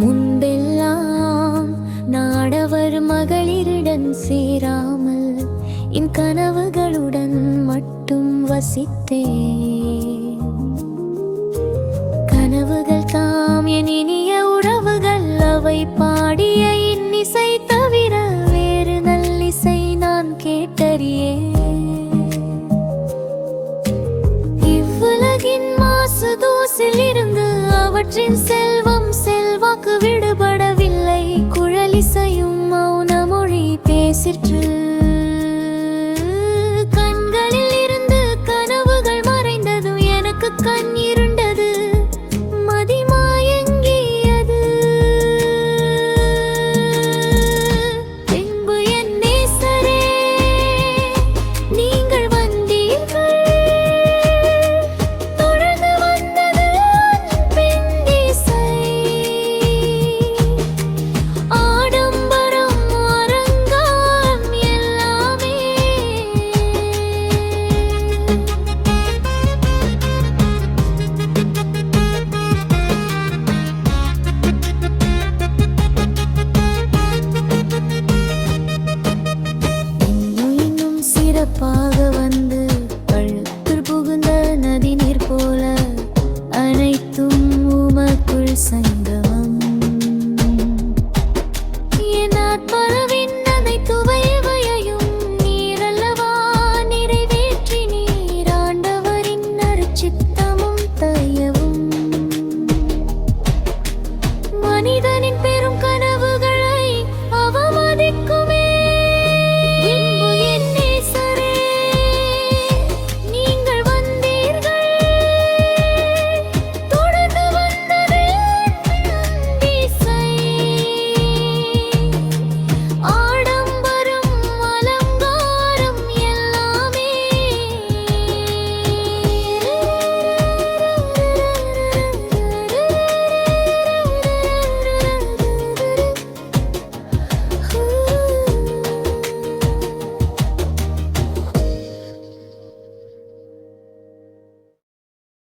முன்பெல்லாம் நாடவர் மகளிரிடம் சேராமல் என் கனவுகளுடன் மட்டும் வசித்தேன். கனவுகள் தாம் என் இனிய உறவுகள் அவை பாடிய இன்னிசை தவிர வேறு நல்லிசை நான் கேட்டறியே இவ்வுலகின் மாசு தூசில் இருந்து அவற்றின் செல் சிறப்பாக வந்து